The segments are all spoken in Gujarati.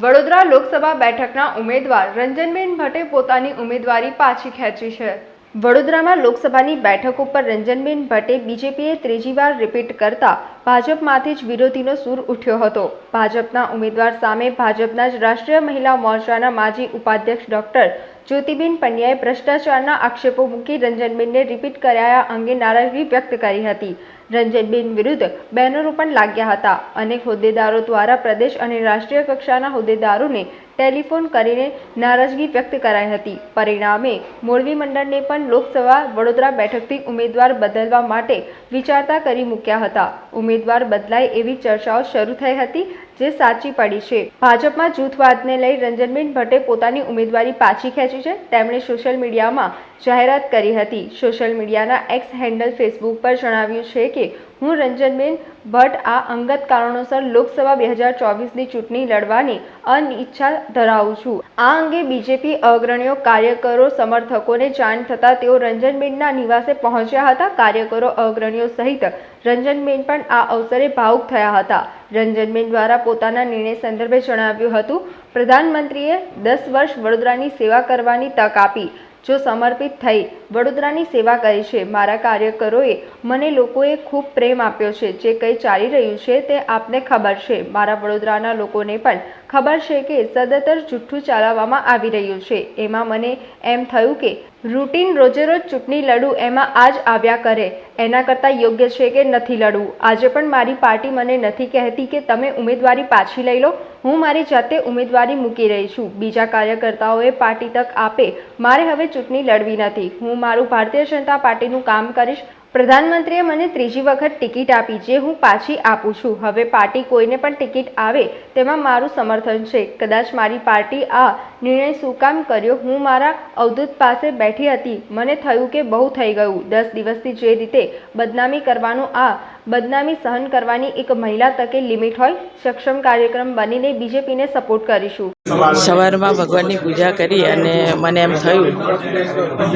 વડોદરા લોકસભા બેઠકના ઉમેદવાર રંજનબેન ભટ્ટે પોતાની ઉમેદવારી પાછી ખેંચી છે. વડોદરામાં લોકસભાની બેઠક ઉપર રંજનબેન ભટ્ટે બીજેપીએ ત્રીજી વાર રિપીટ કરતા ભાજપમાંથી જ વિરોધીનો સૂર ઉઠ્યો હતો. ભાજપના ઉમેદવાર સામે ભાજપના જ રાષ્ટ્રીય મહિલા મોરચાના માજી ઉપાધ્યક્ષ ડોક્ટર જ્યોતિબેન પંડ્યાએ ભ્રષ્ટાચારના આક્ષેપો મૂકી રંજનબેનને રિપીટ કરાયા અંગે નારાજગી વ્યક્ત કરી હતી. રંજનબેન વિરુદ્ધ બેનરો પણ લાગ્યા હતા. અનેક હોદ્દેદારો દ્વારા પ્રદેશ અને રાષ્ટ્રીય કક્ષાના હોદ્દેદારોને ટેલિફોન કરીને નારાજગી વ્યક્ત કરાઈ હતી. પરિણામે મોરબી મંડળને પણ લોકસભા વડોદરા બેઠકથી ઉમેદવાર બદલવા માટે વિચારતા કરી મૂક્યા હતા. ઉમેદવાર બદલાય એવી ચર્ચાઓ શરૂ થઈ હતી, જે સાચી પડી છે. ભાજપમાં જૂથવાદને લઈ રંજનબેન ભટ્ટે પોતાની ઉમેદવારી પાછી ખેંચી છે. તેમણે સોશિયલ મીડિયામાં જાહેરાત કરી હતી. સોશિયલ મીડિયાના એક્સ હેન્ડલ ફેસબુક પર જણાવ્યું છે કે હું રંજનબેન ભટ્ટ આ અંગત કારણોસર લોકસભા બે હજાર ચોવીસની ચૂંટણી લડવાની અનિચ્છા ધરાવું છું. આ અંગે બીજેપી અગ્રણીઓ, કાર્યકરો, સમર્થકોને જાણ થતાં તેઓ રંજનબેનના નિવાસે પહોંચ્યા હતા. કાર્યકરો અગ્રણીઓ સહિત રંજનબેન પણ આ અવસરે ભાવુક થયા હતા. રંજનબેન દ્વારા પોતાના નિર્ણય સંદર્ભે જણાવ્યું હતું, પ્રધાનમંત્રીએ દસ વર્ષ વડોદરાની સેવા કરવાની તક આપી. જો સમર્પિત થઈ, વડોદરાની સેવા કરી છે. મારા કાર્યકરોએ મને લોકોએ ખૂબ પ્રેમ આપ્યો છે. જે કંઈ ચાલી રહ્યું છે તે આપને ખબર છે. મારા વડોદરાના લોકોને પણ ખબર છે કે સદતર જુઠ્ઠું ચલાવવામાં આવી રહ્યું છે. એમાં મને એમ થયું કે રૂટીન રોજેરોજ ચૂંટણી લડું એમાં આજ આવ્યા કરે. એના કરતાં યોગ્ય છે કે નથી લડવું. આજે પણ મારી પાર્ટી મને નથી કહેતી કે તમે ઉમેદવારી પાછી લઈ લો. હું મારી જાતે ઉમેદવારી મૂકી રહી છું. બીજા કાર્યકર્તાઓએ પાર્ટી તક આપે. મારે હવે ચૂંટણી લડવી નથી. હું મારું ભારતીય જનતા પાર્ટીનું કામ કરીશ. પ્રધાનમંત્રીએ મને ત્રીજી વખત ટિકિટ આપી જે હું પાછી આપું છું. હવે પાર્ટી કોઈને પણ ટિકિટ આવે તેમાં મારું સમર્થન છે. કદાચ મારી પાર્ટી આ નિર્ણય શું કામ કર્યો? હું મારા અવધૂત પાસે બેઠી હતી. મને થયું કે બહુ થઈ ગયું. દસ દિવસથી જે રીતે બદનામી કરવાનું આ બદનામી સહન કરવાની એક મહિલા તકે લિમિટ હોય, સક્ષમ કાર્યક્રમ બનીને બીજેપીને સપોર્ટ કરીશું. સવારમાં ભગવાનની પૂજા કરી અને મને એમ થયું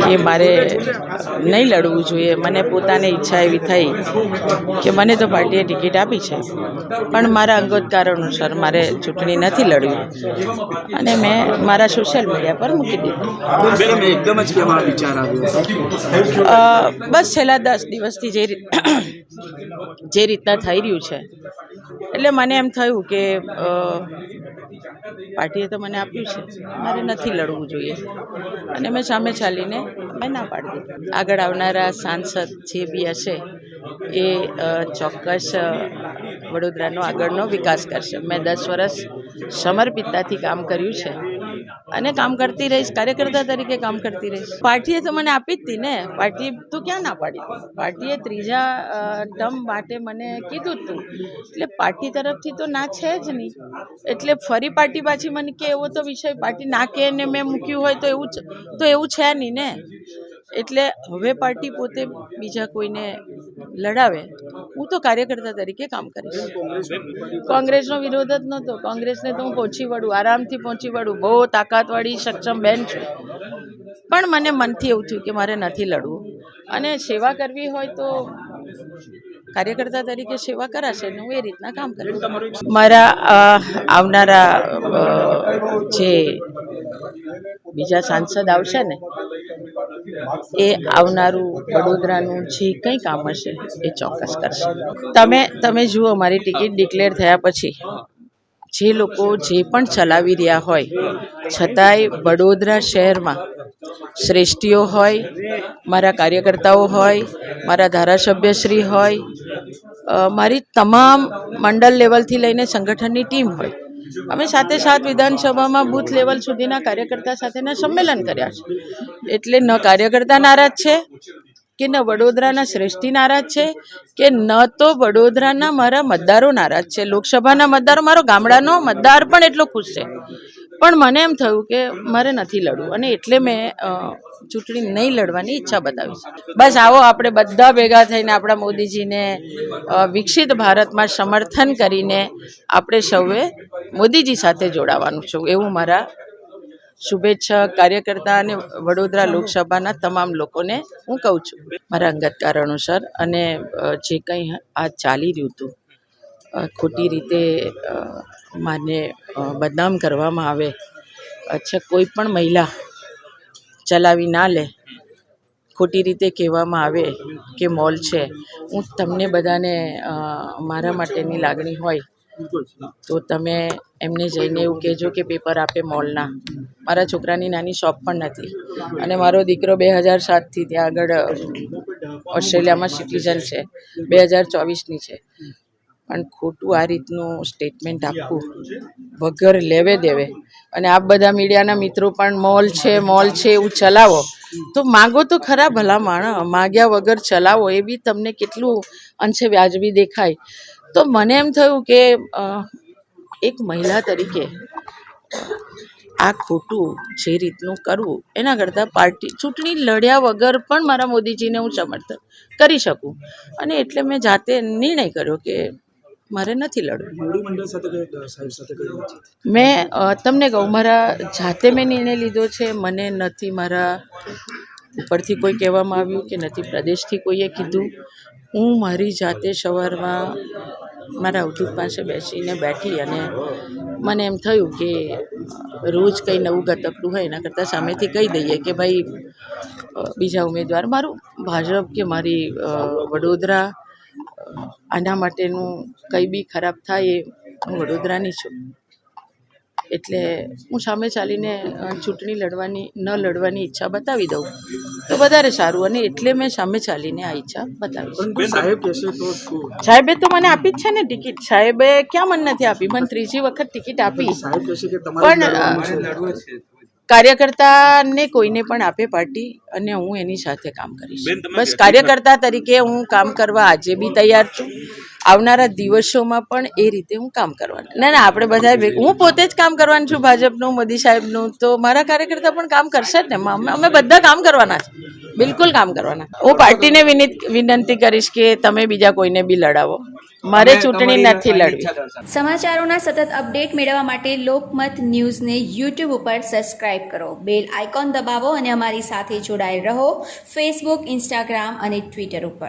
કે મારે નહીં લડવું જોઈએ. મને પોતાને ઈચ્છા એવી થઈ કે મને તો પાર્ટીએ ટિકિટ આપી છે. પણ મારા અંગત કારણોસર મારે ચૂંટણી નથી લડવી. અને મેં મારા સોશિયલ મીડિયા પર મૂકી દીધું. બસ છેલ્લા દસ દિવસથી જે જે રીતના થઈ રહ્યું છે. એટલે મને એમ થયું કે અ, પાર્ટીએ તો મને આપ્યું છે. મારે નથી લડવું જોઈએ. અને મેં સામે ચાલીને મેં ના પાડી દીધું. આગળ આવનારા સાંસદ જે બી હશે, એ ચોક્કસ વડોદરાનો આગળનો વિકાસ કરશે. મેં દસ વર્ષ સમર્પિતતાથી કામ કર્યું છે. અને કામ કરતી રહીશ, કાર્યકર્તા તરીકે કામ કરતી રહીશ. પાર્ટીએ તો મને આપી જ હતી ને. પાર્ટીએ તો ક્યાં ના પાડી? પાર્ટીએ ત્રીજા ટર્મ માટે મને કીધું હતું એટલે પાર્ટી તરફથી તો ના છે જ નહીં. એટલે ફરી પાર્ટી પાછી મને કે એવો તો વિષય, પાર્ટી ના કે ને મેં મૂક્યું હોય તો એવું તો એવું છે નહીં ને. એટલે હવે પાર્ટી પોતે બીજા કોઈને લડાવે. હું તો કાર્યકર્તા તરીકે કામ કરીશ. કોંગ્રેસનો વિરોધ જ નહોતો. કોંગ્રેસને તો હું પહોંચી વળું આરામથી પહોંચી વળું. બહુ તાકાતવાળી સક્ષમ બેન છું. પણ મને મનથી એવું થયું કે મારે નથી લડવું. અને સેવા કરવી હોય તો કાર્યકર્તા તરીકે સેવા કરાશે ને હું એ રીતના કામ કરીશ મારા આવનારા જે બીજા સાંસદ આવશે ને એ આવનારું વડોદરાનું જે કંઈ કામ હશે, એ ચોક્કસ કરશે. તમે તમે જુઓ, મારી ટિકિટ ડિક્લેર થયા પછી જે લોકો જે પણ ચલાવી રહ્યા હોય, છતાંય વડોદરા શહેરમાં શ્રેષ્ઠીઓ હોય, મારા કાર્યકર્તાઓ હોય, મારા ધારાસભ્યશ્રી હોય મારી તમામ મંડળ લેવલથી લઈને સંગઠનની ટીમ હોય. અમે સાથે સાથ વિધાનસભામાં બૂથ લેવલ સુધીના કાર્યકર્તા સાથેના સંમેલન કર્યા છે. એટલે ન કાર્યકર્તા નારાજ છે, કે ન વડોદરાના શ્રેષ્ઠી નારાજ છે, કે ન તો વડોદરાના મારા મતદારો નારાજ છે. લોકસભાના મતદારો, મારો ગામડાનો મતદાર પણ એટલો ખુશ છે. પણ મને એમ થયું કે મારે નથી લડવું અને એટલે મેં ચૂંટણી નહીં લડવાની ઈચ્છા બતાવી. છે બસ આવો આપણે બધા ભેગા થઈને આપણા મોદીજીને વિકસિત ભારતમાં સમર્થન કરીને આપણે સૌએ મોદીજી સાથે જોડાવાનું છું. એવું મારા શુભેચ્છા કાર્યકર્તા અને વડોદરા લોકસભાના તમામ લોકોને હું કહું છું. મારા અંગત કારણોસર અને જે કંઈ આ ચાલી રહ્યું હતું ખોટી રીતે માને બદનામ કરવામાં આવે, અચ્છા, કોઈ પણ મહિલા ચલાવી ના લે, ખોટી રીતે કહેવામાં આવે કે મોલ છે, હું તમને બધાને મારા માટેની લાગણી હોય, તો તમે એમને જઈને એવું કહેજો કે પેપર આપે મોલના. મારા છોકરાની નાની શોપ પણ નથી. અને મારો દીકરો બે હજાર સાતથી ત્યાં આગળ ઓસ્ટ્રેલિયામાં સિટીઝન છે, બે હજાર ચોવીસની છે. પણ ખોટું આ રીતનું સ્ટેટમેન્ટ આપવું વગર લેવે દેવે. અને આ બધા મીડિયાના મિત્રો પણ મોલ છે મોલ છે એવું ચલાવો. તો માગો તો ખરા ભલા માણસ. માગ્યા વગર ચલાવો એ બી તમને કેટલું અંશે વ્યાજબી દેખાય. તો મને એમ થયું કે એક મહિલા તરીકે આ ખોટું જે રીતનું કરવું એના કરતાં પાર્ટી ચૂંટણી લડ્યા વગર પણ મારા મોદીજીને હું સમર્થન કરી શકું. અને એટલે મેં જાતે નિર્ણય કર્યો કે મારે નથી લડવું? મેં તમને કહું મારા જાતે મેં નિર્ણય લીધો છે મને નથી મારા ઉપરથી કોઈ કહેવામાં આવ્યું કે નથી પ્રદેશથી કોઈએ કીધું હું મારી જાતે સવારમાં મારા અવધૂત પાસે બેસીને બેઠી અને મને એમ થયું કે રોજ કંઈ નવું ગતકડું હોય એના કરતાં સામેથી કહી દઈએ કે ભાઈ બીજા ઉમેદવાર મારું ભાજપ કે મારી વડોદરા આના માટેનું કંઈ બી ખરાબ થાય એ હું વડોદરાની છું. એટલે હું સામે ચાલીને ચૂંટણી લડવાની ન લડવાની ઈચ્છા બતાવી દઉં તો વધારે સારું અને એટલે મેં સામે ચાલીને આ ઈચ્છા બતાવી સાહેબ તો મને આપી જ છે ને ટિકિટ. સાહેબે ક્યાં મને નથી આપી? મને ત્રીજી વખત ટિકિટ આપી. પણ, કાર્યકર્તાને કોઈને પણ આપે પાર્ટી અને હું એની સાથે કામ કરીશ. બસ કાર્યકર્તા તરીકે હું કામ કરવા આજે બી તૈયાર છું. આવનારા દિવસોમાં પણ એ રીતે હું કામ કરવાનું. ના ના આપણે બધા હું પોતે જ કામ કરવાનું છું ભાજપનું મોદી સાહેબનું તો મારા કાર્યકર્તા પણ કામ કરશે જ ને. અમે અમે બધા કામ કરવાના છે. બિલકુલ કામ કરવાના. હું પાર્ટીને વિનિત વિનંતી કરીશ કે તમે બીજા કોઈને બી લડાવો. મારે ચૂંટણી નથી લડવી. સમાચારોના સતત અપડેટ મેળવવા માટે લોકમત ન્યૂઝને યુટ્યુબ ઉપર સબસ્ક્રાઇબ કરો. બેલ આઇકોન દબાવો અને અમારી સાથે જોડાયેલ રહો ફેસબુક ઇન્સ્ટાગ્રામ અને ટ્વિટર ઉપર.